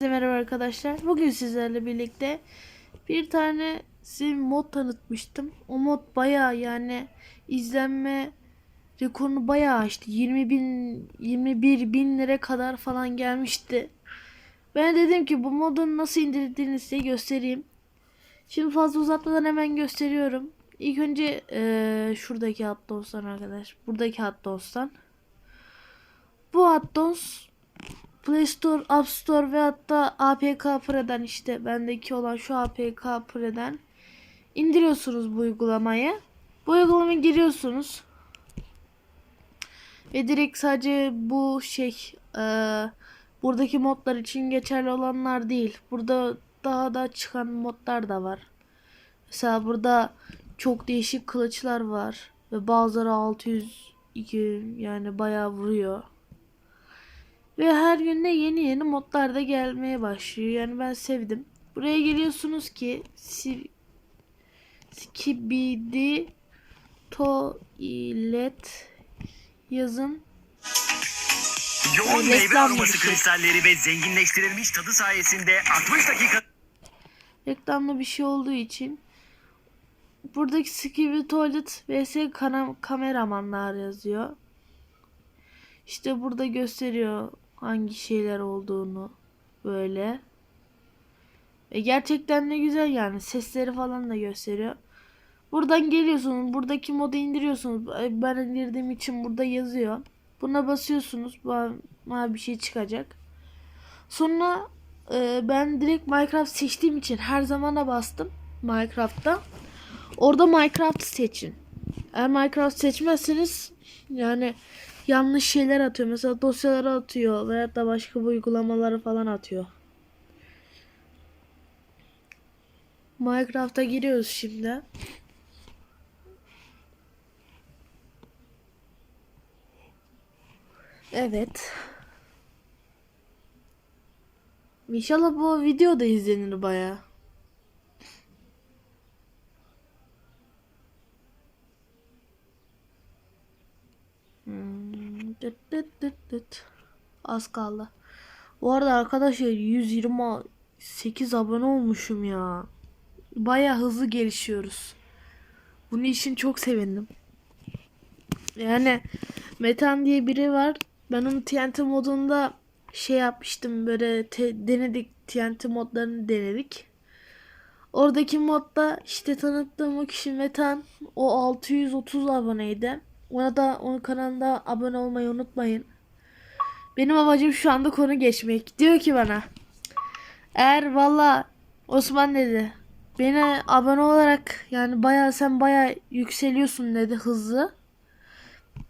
Merhaba arkadaşlar. Bugün sizlerle birlikte bir tane size mod tanıtmıştım. O mod baya yani izlenme rekorunu baya açtı. 20 bin, 21 bin lira kadar falan gelmişti. Ben dedim ki bu modun nasıl indirildiğini size göstereyim. Şimdi fazla uzatmadan hemen gösteriyorum. İlk önce eee, şuradaki Addons'tan arkadaş. Buradaki Addons'tan. Bu Addons Play Store, App Store ve hatta APK Pre'den işte bendeki olan şu APK Pre'den indiriyorsunuz bu uygulamayı. Bu uygulamaya giriyorsunuz. Ve direkt sadece bu şey e, buradaki modlar için geçerli olanlar değil. Burada daha da çıkan modlar da var. Mesela burada çok değişik kılıçlar var. Ve bazıları 600 yani bayağı vuruyor. Ve her gün de yeni yeni modlar da gelmeye başlıyor. Yani ben sevdim. Buraya geliyorsunuz ki Skibidi Toilet yazın. Yoğun Öyle meyve aroması şey. kristalleri ve zenginleştirilmiş tadı sayesinde 60 dakika Reklamlı bir şey olduğu için buradaki Skibidi Toilet vs kameramanlar yazıyor. İşte burada gösteriyor hangi şeyler olduğunu böyle. Ve gerçekten de güzel yani sesleri falan da gösteriyor. Buradan geliyorsunuz. Buradaki modu indiriyorsunuz. Ben indirdiğim için burada yazıyor. Buna basıyorsunuz. Mavi bir şey çıkacak. Sonra e, ben direkt Minecraft seçtiğim için her zamana bastım Minecraft'ta. Orada Minecraft seçin. Eğer Minecraft seçmezseniz yani yanlış şeyler atıyor. Mesela dosyaları atıyor veya da başka uygulamaları falan atıyor. Minecraft'a giriyoruz şimdi. Evet. İnşallah bu video da izlenir baya. Dıt dıt dıt dıt. Az kaldı. Bu arada arkadaşlar 128 abone olmuşum ya. Baya hızlı gelişiyoruz. Bunun için çok sevindim. Yani Metan diye biri var. Ben onu TNT modunda şey yapmıştım böyle te- denedik TNT modlarını denedik. Oradaki modda işte tanıttığım o kişi Metan o 630 aboneydi. Ona da onun kanalında abone olmayı unutmayın. Benim amacım şu anda konu geçmek. Diyor ki bana eğer valla Osman dedi beni abone olarak yani baya sen baya yükseliyorsun dedi hızlı.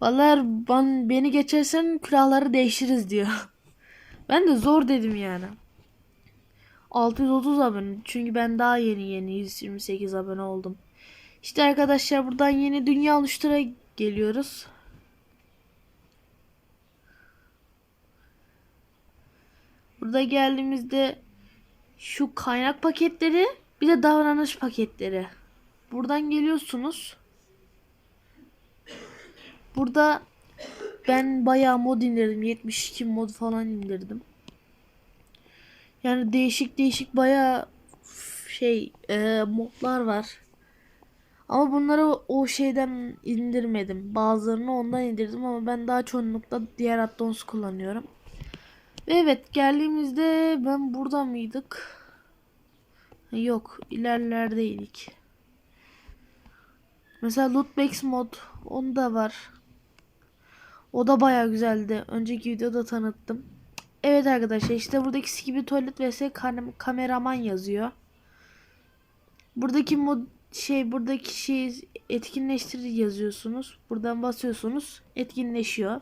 Vallahi ben, beni geçersen külahları değişiriz diyor. Ben de zor dedim yani. 630 abone. Çünkü ben daha yeni yeni 128 abone oldum. İşte arkadaşlar buradan yeni dünya oluştura geliyoruz. Burada geldiğimizde şu kaynak paketleri bir de davranış paketleri. Buradan geliyorsunuz. Burada ben bayağı mod indirdim. 72 mod falan indirdim. Yani değişik değişik bayağı şey e, modlar var. Ama bunları o şeyden indirmedim. Bazılarını ondan indirdim ama ben daha çoğunlukla diğer addons kullanıyorum. Ve evet geldiğimizde ben burada mıydık? Yok ilerlerdeydik. Mesela Lootbox mod onda var. O da baya güzeldi. Önceki videoda tanıttım. Evet arkadaşlar işte buradaki Skibi Tuvalet vs kam- kameraman yazıyor. Buradaki mod şey buradaki şey etkinleştir yazıyorsunuz. Buradan basıyorsunuz. Etkinleşiyor.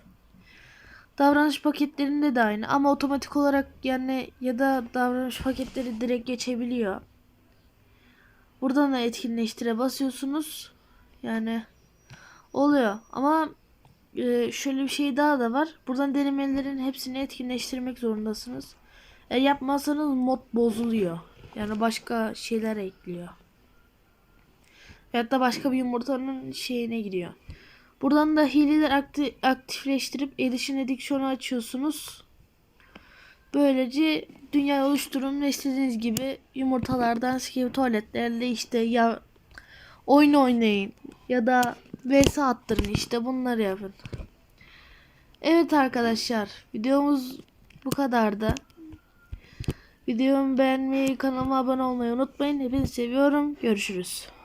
Davranış paketlerinde de aynı ama otomatik olarak yani ya da davranış paketleri direkt geçebiliyor. Buradan da etkinleştire basıyorsunuz. Yani oluyor ama e, şöyle bir şey daha da var. Buradan denemelerin hepsini etkinleştirmek zorundasınız. Eğer yapmazsanız mod bozuluyor. Yani başka şeyler ekliyor. Veyahut da başka bir yumurtanın şeyine giriyor. Buradan da hileler akti- aktifleştirip Edition Edition'u açıyorsunuz. Böylece dünya oluşturun ve istediğiniz gibi yumurtalardan gibi tuvaletlerle işte ya oyun oynayın ya da vs attırın işte bunları yapın. Evet arkadaşlar videomuz bu kadardı. Videomu beğenmeyi kanalıma abone olmayı unutmayın. Hepinizi seviyorum. Görüşürüz.